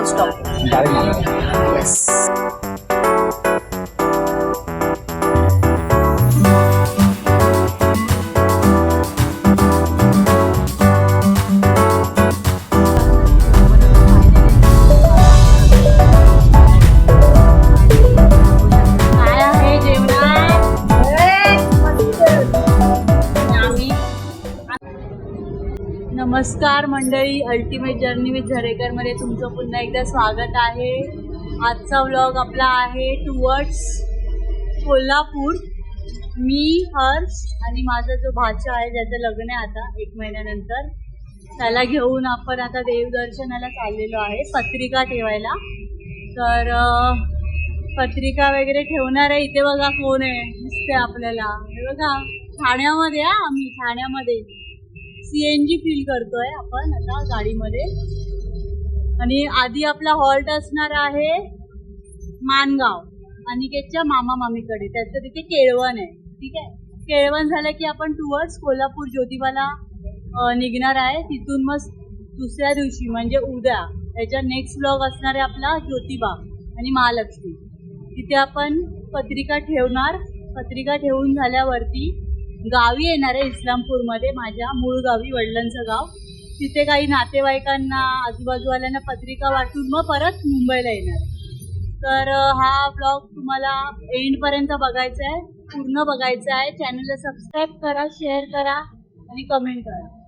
Mangaon stop नमस्कार मंडळी ultimate journey with झरेकरमध्ये तुमचं पुन्हा एकदा स्वागत आहे. आजचा व्लॉग आपला आहे टुवर्ड्स कोल्हापूर. मी हर्ष आणि माझा जो भाचा आहे ज्याचं लग्न आहे आता एक महिन्यानंतर त्याला घेऊन आपण आता देवदर्शनाला चाललेलो आहे पत्रिका ठेवायला. तर पत्रिका वगैरे ठेवणार आहे. इथे बघा कोण आहे दिसते आपल्याला. हे बघा ठाण्यामध्ये आम्ही ठाण्यामध्ये. सी एन जी फील करतोय आपण आता गाडीमध्ये. आणि आधी आपला हॉल्ट असणार आहे मानगाव अनिकेतच्या मामा मामीकडे. त्याचं तिथे केळवण आहे. ठीक आहे? केळवण झालं की आपण टुवर्ड्स कोल्हापूर ज्योतिबाला निघणार आहे. तिथून मग दुसऱ्या दिवशी म्हणजे उद्या याच्या नेक्स्ट ब्लॉग असणार आहे आपला ज्योतिबा आणि महालक्ष्मी. तिथे आपण पत्रिका ठेवणार. पत्रिका ठेवून झाल्यावरती गावी येणार आहे इस्लामपूरमध्ये माझ्या मूळ गावी वडिलांचं गाव. तिथे काही नातेवाईकांना आजूबाजूवाल्यांना पत्रिका वाटून मग परत मुंबईला येणार. तर हा ब्लॉग तुम्हाला एंडपर्यंत बघायचा आहे पूर्ण बघायचा आहे. चॅनलला सबस्क्राईब करा शेअर करा आणि कमेंट करा.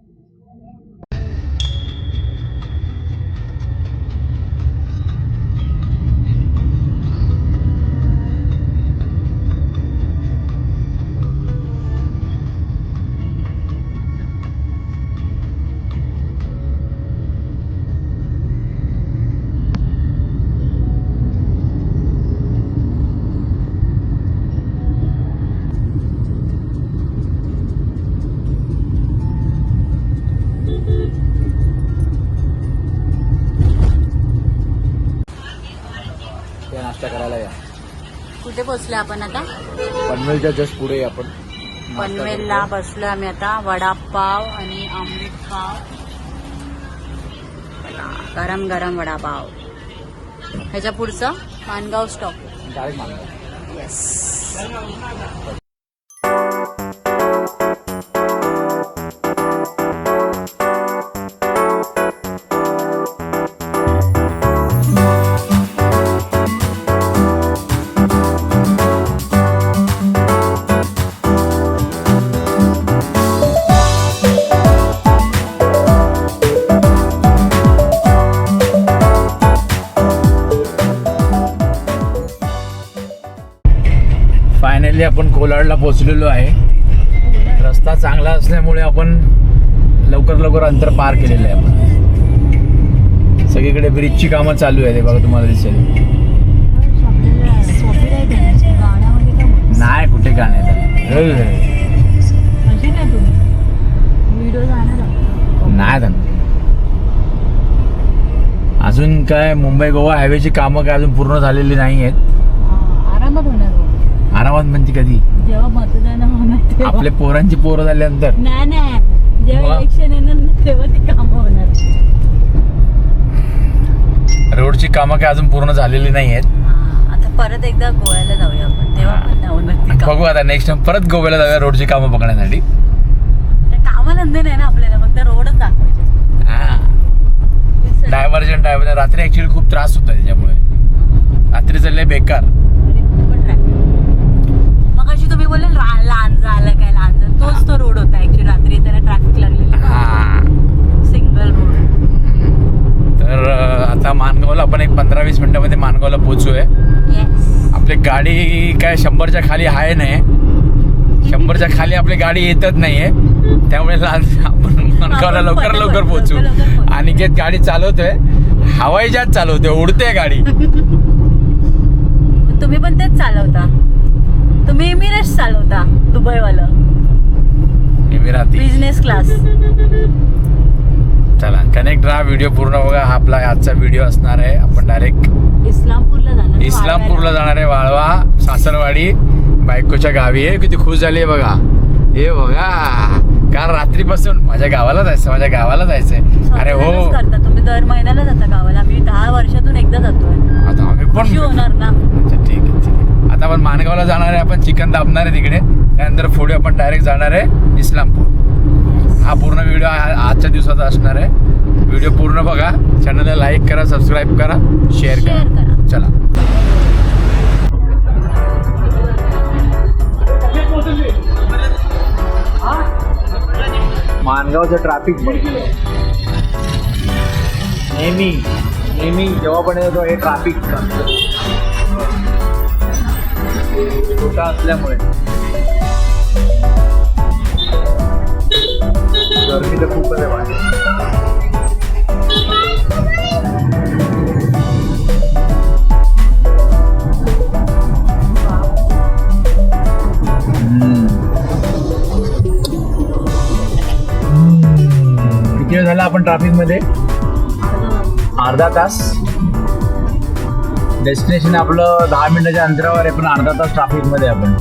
ते नाश्ता करायला या. कुठे पोचले आपण आता? पनवेलच्या जस्ट पुढे आपण नाश्ता पनवेलला बसलो आम्ही आता. वडापाव आणि आमलेट पाव. गरम गरम वडापाव. ह्याच्या पुढचं Mangaon stop. Direct Mangaon. Yes कोलाडला पोहोचलेलो आहे. रस्ता चांगला असल्यामुळे आपण लवकर लवकर अंतर पार केलेलं आहे आपण. सगळीकडे ब्रिजची कामं चालू आहेत बघा तुम्हाला दिसेल. नाही कुठे गाणे नाही अजून काय मुंबई गोवा हायवेची कामं काय अजून पूर्ण झालेली नाही आहेत. आरामात म्हणजे कधी? जेव्हा मतदान होणार तेव्हा. आपले पोरांची पोरं झाल्यानंतर. नाही नाही जेव्हा मग? इलेक्शन येणार ना तेव्हा ती कामं होणार. रोडची कामं काय अजून पूर्ण झालेली नाही आहेत आता परत एकदा गोव्याला जाऊया आपण. तेव्हा पण कामं. बघू आता नेक्स्ट टाइम परत गोव्याला जाऊया रोडची कामं बघण्यासाठी. ते कामाधंदे नाही ना आपल्याला फक्त रोडच दाखवायचे. डायव्हर्जन डायव्हर्जन रात्री ऍक्च्युली खूप त्रास होता त्याच्यामुळे. रात्री चालले बेकार. तुम्ही बोलले लांजा आलं काय लांजा तोच तो रोड होता ऍक्च्युली रात्री त्याला ट्रॅफिक लागलेली. हा. सिंगल रोड तर आता मानगावला आपण एक पंधरा वीस मिनिटामध्ये मानगावला पोहोचूय आपली गाडी काय शंभरच्या खाली आहे नाही. शंभरच्या खाली आपली गाडी येतच नाहीये. त्यामुळे लहान- आपण मानगावला लवकर लवकर पोहोचू. पोहोचू. अनिकेत गाडी चालवतोय हवाई जहाज चालवतोय उडते गाडी. तुम्ही पण तेच चालवता. तुम्ही एमिरेट्स चालवता दुबईवालं. एमिराती बिझनेस क्लास चला कनेक्ट राहा व्हिडिओ पूर्ण बघा. हा आपला आजचा व्हिडिओ असणार आहे. आपण डायरेक्ट इस्लामपूरला जाणार इस्लामपूरला जाणार आहे वाळवा सासरवाडी. बायकोच्या गावी. आहे किती खुश झाली आहे बघा. हे बघा. काल रात्रीपासून माझ्या गावाला जायचं माझ्या गावाला जायचंय. अरे हो. तुम्ही दर महिन्याला जाता गावाला. आम्ही दहा वर्षातून एकदा जातोय. आता आम्ही पण होणार ना? ठीक आहे. आता आपण माणगावला जाणार आहे आपण चिकन दाबणार आहे तिकडे. त्यानंतर पुढे आपण डायरेक्ट जाणार आहे इस्लामपूर. हा पूर्ण व्हिडिओ आजच्या दिवसाचा असणार आहे. व्हिडिओ पूर्ण बघा. चॅनलला लाईक करा सबस्क्राईब करा शेअर करा. चला. मानगावचं ट्रॅफिक नेहमी नेहमी जेव्हा पण येतो हे ट्रॅफिक छोटा असल्यामुळे. गर्मी तर खूपच आहे आपण ट्रॅफिकमध्ये? अर्धा तास? डेस्टिनेशन आपलं दहा मिनिटाच्या अंतरावर आहे पण अर्धा तास ट्रॅफिकमध्ये आहे आपण.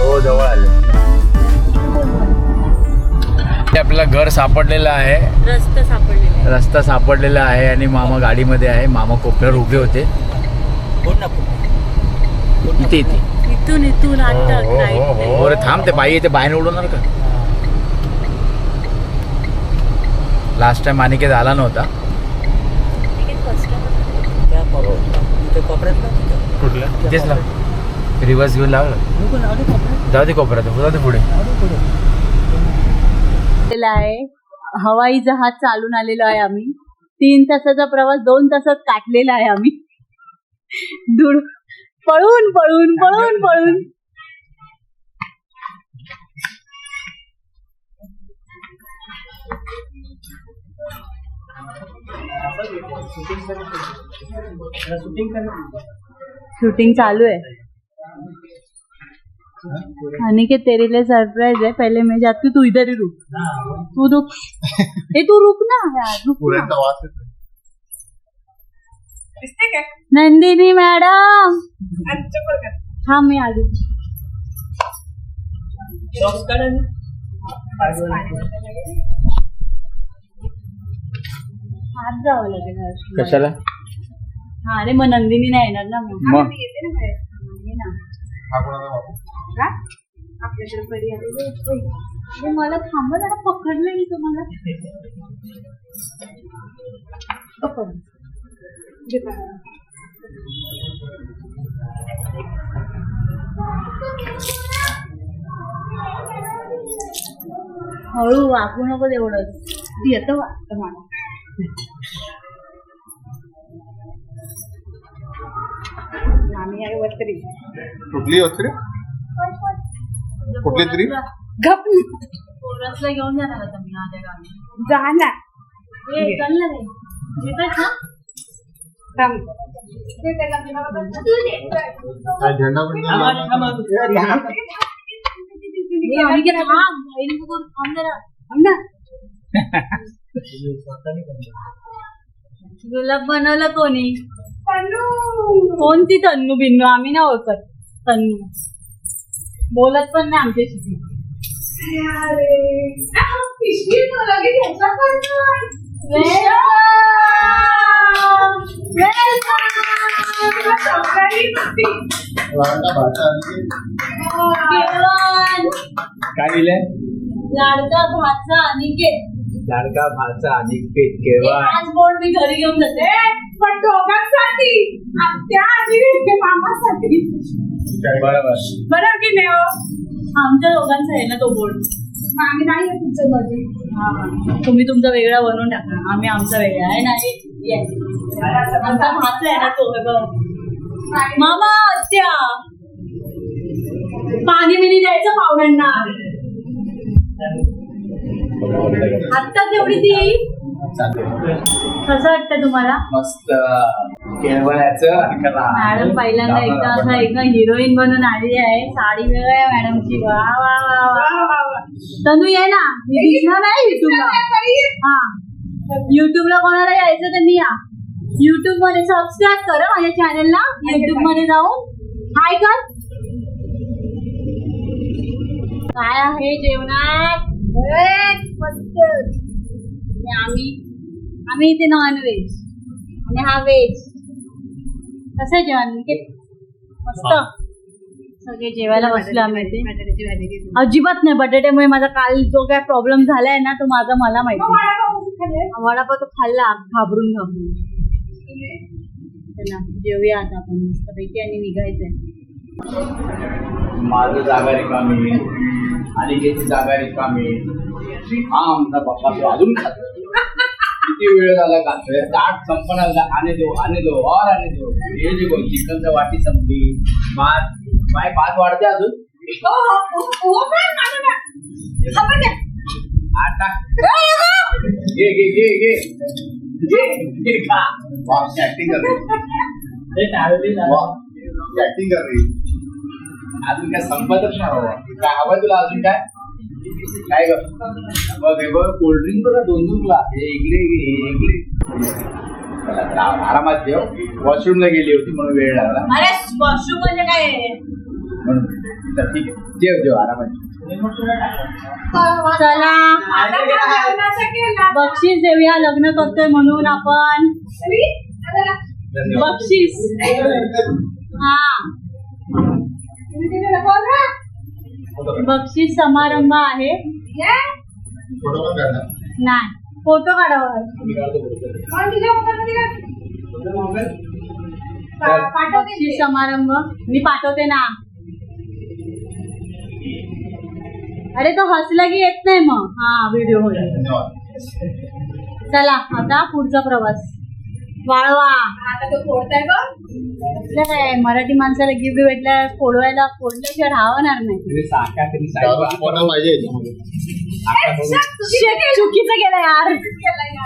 हो जवळ आले. आपल्याला घर सापडलेलं आहे. रस्ता सापडलेला रस्ता सापडलेला आहे आणि मामा गाडीमध्ये आहे. मामा कोपऱ्यावर उभे होते. इथे इथे. इथून इथून आता हो अरे थांब ते बाई येते बाहेर उडवणार का? लास्ट टाइम अनिकेत आला नव्हता. कुठला तेच लाव रिवर्स घेऊन लावलं. जाऊ दे कोपऱ्यात जाऊ दे पुढे. आहे. हवाई जहाज चालून आलेलो आहे आम्ही. तीन तासाचा प्रवास दोन तासात काटलेला आहे आम्ही. दूर पळून पळून पळून पळून. शूटिंग चालू है आणि के तेरे लिए सरप्राइज है पहले मैं जाती हूँ तू इधर ही रुक. तू रुक. ए तू रुक ना. यार रुक ना. नंदिनी मॅडम. हा मी आली. हात जावं लागेल हर्षला. कशाला? हा अरे मग नंदिनी नाही येणार ना मग. मग? ये ना. आपल्याकडे परी आलेली आहे. ओय. अरे मला थांबा जरा पकडलं मी तुम्हाला. पकड. पकड. हळू वाकू नको तेवढंच. येतं वाटतं मला आम्ही आहे वरतरी कुठली होती कुठली तरी? गप. पोरसला घेऊन जाणार आता मी माझ्या गावी. जा ना. ए चल ना रे. येतात ना गुलाब बनवलं कोणी कोणती तन्नू बिन्नू आम्ही ना ओळखत. तन्नू. बोलत पण नाही आमच्याशी. काय दिलंय? लाडका भाचा अनिकेत लाडका भाचा पेट केव्हा? आज बोर्ड मी घरी घेऊन जाते. पण दोघांसाठी आत्या आणि मामासाठी. बरोबर. बरं की नाही? आमच्या दोघांचा आहे ना तो बोर्ड. मग आम्ही नाही मध्ये तुम्ही तुमचा वेगळा बनवून टाका. आम्ही आमचा वेगळा आहे ना हे ये. आमचा भाचा आहे ना तो मामा आत्या पाणी बिनी द्यायचं पाहुण्यांना. आत्ता तेवढी ती? कसं वाटतं तुम्हाला? मस्त. मॅडम पहिल्यांदा एकदा असं एकदा हिरोईन बनून आली आहे. साडी वेगळी आहे मॅडमची. वा. वा वा वा. तनू ये ना. मी दिसणार नाही युट्यूबला हा. युट्यूबला कोणाला यायचं त्यांनी या. युट्यूबमध्ये सबस्क्राईब कर माझ्या चॅनलला युट्यूबमध्ये जाऊन. हाय कर. काय आहे जेवणात? आम्ही आम्ही इथे नॉन व्हेज आणि हा व्हेज कसं जेवण? मस्त. सगळे जेवायला बसलो आम्ही अजिबात नाही बटाट्यामुळे माझा काल जो काय प्रॉब्लेम झालाय ना तो माझा मला माहिती वडापाव तो खाल्ला? घाबरून घाबरून. चला जेवूया आता आपण. मस्तपैकी आणि निघायचंय. माझं जागा रिकामी अनिकेतची जागा रिकामी हा आमचा पप्पा तो अजून खातो. किती वेळ झाला खातोय. ताट संपणार आणि दो आणि दो और आणि दो हे जे चिकनचं वाटी संपली. भात माय भात वाढते अजून. आता. घे घे घे घे. घे घे खा. ऍक्टिंग कर रही. ऍक्टिंग कर रही. अजून काय संपतच नाही काय हवं तुला अजून काय? काय ग? बघ हे बघ कोल्ड्रिंक बघा दोन दोन ग्लास हे इकडे हे इकडे. आता आरामात जेव. वॉशरूमला गेली होती म्हणून वेळ लागला. अरे वॉशरूम म्हणजे काय? म्हणून तर ठीक आहे जेव जेव आरामात. चला. बक्षीस देऊया लग्न करतोय म्हणून आपण. बक्षीस. हा. बक्षीस समारंभ आहे. नाही. फोटो काढावा. बक्षीस समारंभ. मी पाठवते ना. अरे तो हसला की येत नाही मग. हा व्हिडिओ चला आता पुढचा प्रवास. वाळवा. आता तो फोडताय का आपलं काय मराठी माणसाला गिफ्ट भेटल्या फोडवायला फोडल्याशिवाय राहणार नाही. तुम्ही Shit, चुकीचं केलं. यार.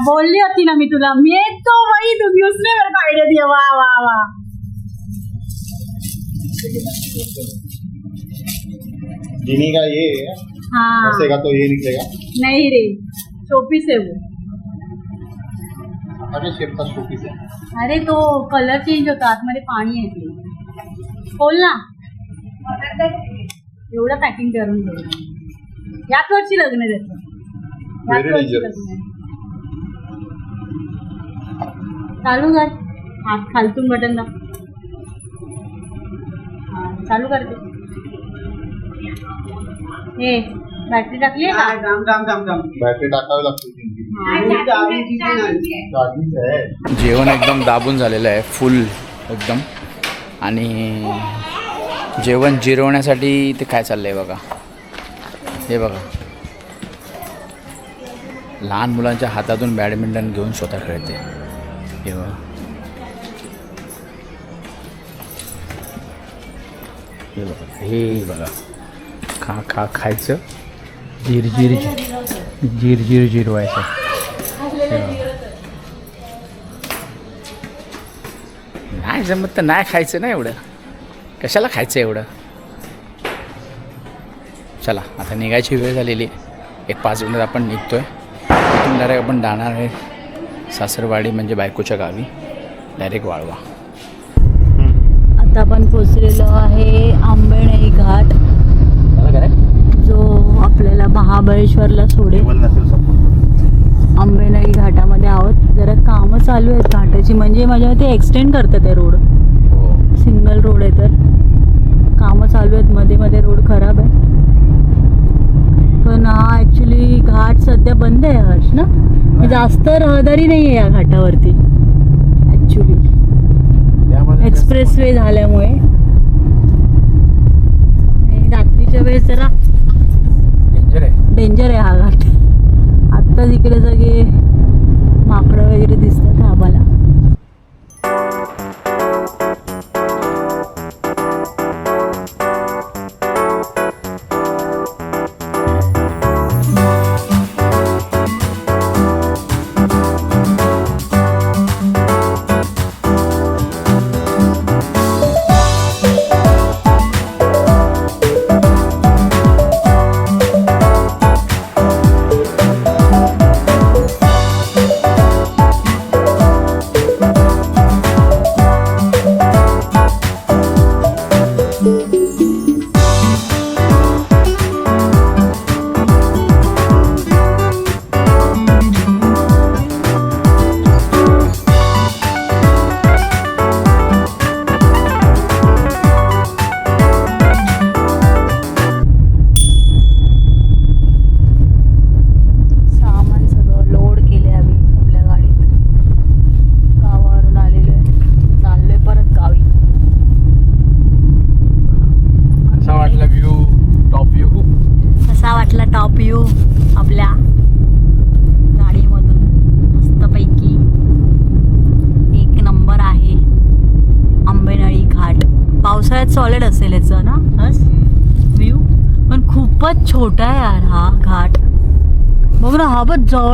बोलली होती ना मी तुला. मी तो वही तू दुसरे वेळ आयडिया दिया वा वा वा. का ये. हा. बसेगा तो ये निकलेगा नाही रे. शोपीस आहे वो. अरे शेप का शोपीस है अरे तो कलर चेंज होतो आतमध्ये पाणी येते बोल ना. एवढं पॅकिंग करून ठेवलं याच वर्षी लग्न आहे त्याचं याच Very वर्षी dangerous. लग्न आहे. चालू कर. हात खालतून बटन दाब. हा, चालू करते हे बॅटरी टाकली आहे का? बॅटरी टाकावी लागते. आहे जेवण एकदम दाबून झालेलं आहे फुल एकदम. आणि जेवण जिरवण्यासाठी ते काय चाललंय बघा. हे बघा. लहान मुलांच्या हातातून बॅडमिंटन घेऊन स्वतः खेळते. हे बघा. हे बघा. हे बघा. खा खा खायचं. जिर जिर जिर जिर जिरवायचं. नाही जमत तर नाही खायचं ना एवढं. कशाला खायचं एवढं? चला आता निघायची वेळ झालेली आहे. एक पाच मिनिटात आपण निघतोय. इथून डायरेक्ट आपण जाणार आहे सासरवाडी म्हणजे बायकोच्या गावी. डायरेक्ट वाळवा. आता आपण पोचलेलो आहे आंबेणई घाट. जो आपल्याला महाबळेश्वरला सोडेल. आंबेनळी घाटामध्ये आहोत. जरा कामं चालू आहेत घाटाची. म्हणजे माझ्या मते एक्सटेंड करतात आहे रोड सिंगल रोड आहे तर. कामं चालू आहेत. मध्ये मध्ये रोड खराब आहे. पण हा ॲक्च्युली घाट सध्या बंद आहे हर्ष ना? जास्त रहदारी नाही आहे या घाटावरती. ॲक्च्युली एक्सप्रेस वे झाल्यामुळे. रात्रीच्या वेळेस जरा डेंजर आहे हा घाट. आत्ता तिकडे सगळे माकडं वगैरे दिसतात.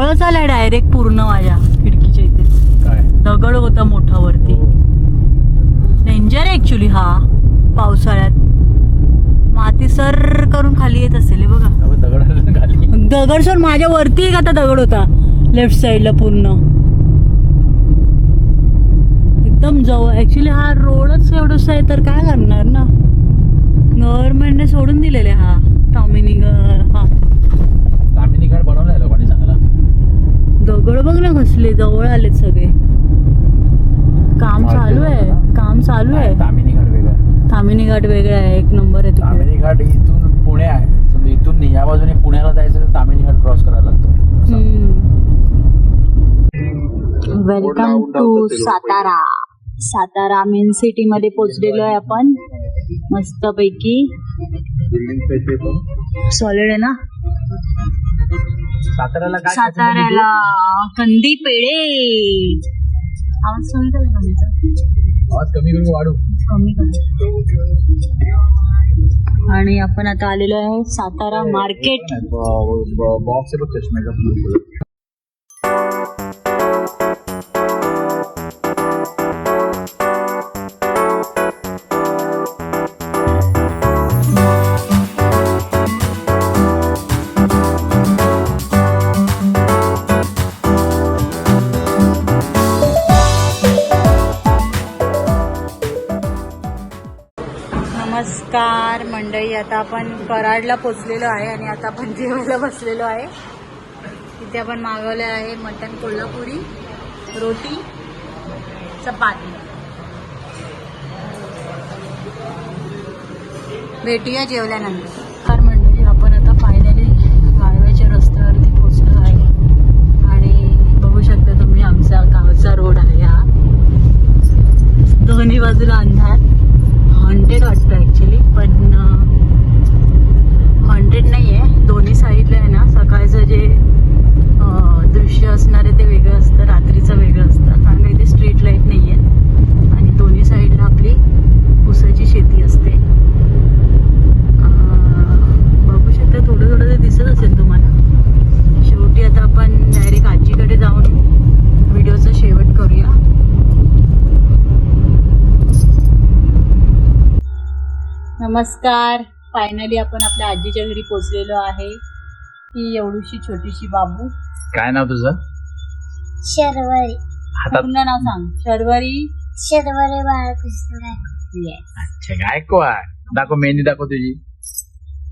हा जवळच आलाय डायरेक्ट पूर्ण माझ्या खिडकीच्या इथे. काय? दगड होता मोठा वरती डेंजर आहे ऍक्च्युली हा. पावसाळ्यात. माती सर करून खाली येत असेल हे बघा. अहो, दगड आले ना खाली. दगड सर माझ्या वरती एक आता दगड होता? लेफ्ट साईडला पूर्ण. एकदम जवळ. ऍक्च्युली हा रोडच एवढंच आहे तर काय करणार ना? गव्हर्नमेंटने सोडून दिलेले हा. टॉमिनी हा तामिनी घाट बनवलाय लोकांनी चांगला दगड बघ ना कसले जवळ आलेत सगळे. काम चालू आहे काम चालू आहे. तामिनी घाट वेगळा तामिनी घाट वेगळा आहे एक नंबर आहे तामिनी घाट इथून पुणे आहे. तर इथून या बाजूने पुण्याला जायचं तर तामिनी घाट क्रॉस करायला लागतो. Welcome to Satara. Satara main city मध्ये पोहोचलेलो आहे आपण. मस्त पैकी सॉलिड आहे ना? साताऱ्याला काय साताऱ्याला कंदी पेढे. आवाज कमी करा कमीचा आवाज कमी करून वाढू कमी करा. आणि आपण आता आलेलो आहे सातारा मार्केट. बॉक्स आहे बघ चष्म्याचा आता आपण कराडला पोचलेलो आहे आणि आता आपण जेवायला बसलेलो आहे. तिथे आपण मागवले आहे मटण कोल्हापुरी रोटी चपाती. भेटूया जेवल्यानंतर. कार मंडळी आपण आता फायनली गाळव्याच्या रस्त्यावरती पोचलो आहे. आणि बघू शकता तुम्ही आमचा गावचा रोड आहे हा. दोन्ही बाजूला अंधार. हॉन्टेड वाटतं ॲक्च्युली पण हंड्रेड नाही आहे दोन्ही साईडला आहे ना सकाळचं जे दृश्य असणार आहे ते वेगळं असतं रात्रीचं वेगळं असतं. कारण इथे स्ट्रीट लाइट नाही आहे आणि दोन्ही साईडला आपली ऊसाची शेती असते. बघू शकता थोडं थोडं ते दिसत असेल तुम्हाला. शेवटी आता आपण डायरेक्ट आजीकडे जाऊन व्हिडिओचा शेवट करूया. नमस्कार. फायनली आपण आपल्या आजीच्या घरी पोचलेलो आहे. ही एवढीशी छोटीशी बाबू. काय नाव तुझं? शर्वरी. हातात पूर्ण नाव सांग. शर्वरी? शर्वरी बाळकृष्ण गायकवाड. अच्छा कोण दाखव मेहंदी दाखव तुझी.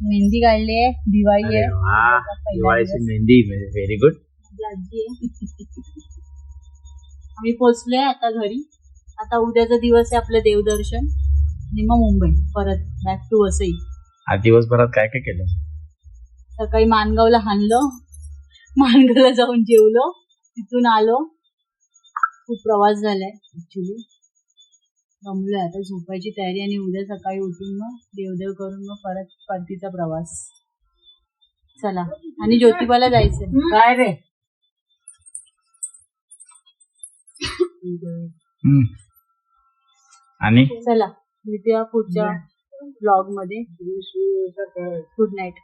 मेहंदी काढली आहे. दिवाळी अरे आहे. वा, दिवाळीची. मेहंदी. व्हेरी गुड माझी आजी आहे. आम्ही पोचलोय आता घरी. आता उद्याचा दिवस आहे आपलं देवदर्शन. आणि मग मुंबई. परत बॅक टू वसई. आज दिवसभरात काय काय केलं? सकाळी मानगावला हाणलं. मानगावला जाऊन जेवलो. तिथून आलो. खूप प्रवास झालाय ऍक्च्युली जमलोय आता झोपायची तयारी आणि उद्या सकाळी उठून मग देवदेव करून मग परत परतीचा प्रवास. चला. आणि ज्योतिबाला जायचं काय रे? हम्म. आणि? चला. भेटूया पुढच्या ब्लॉगमध्ये गुड नाईट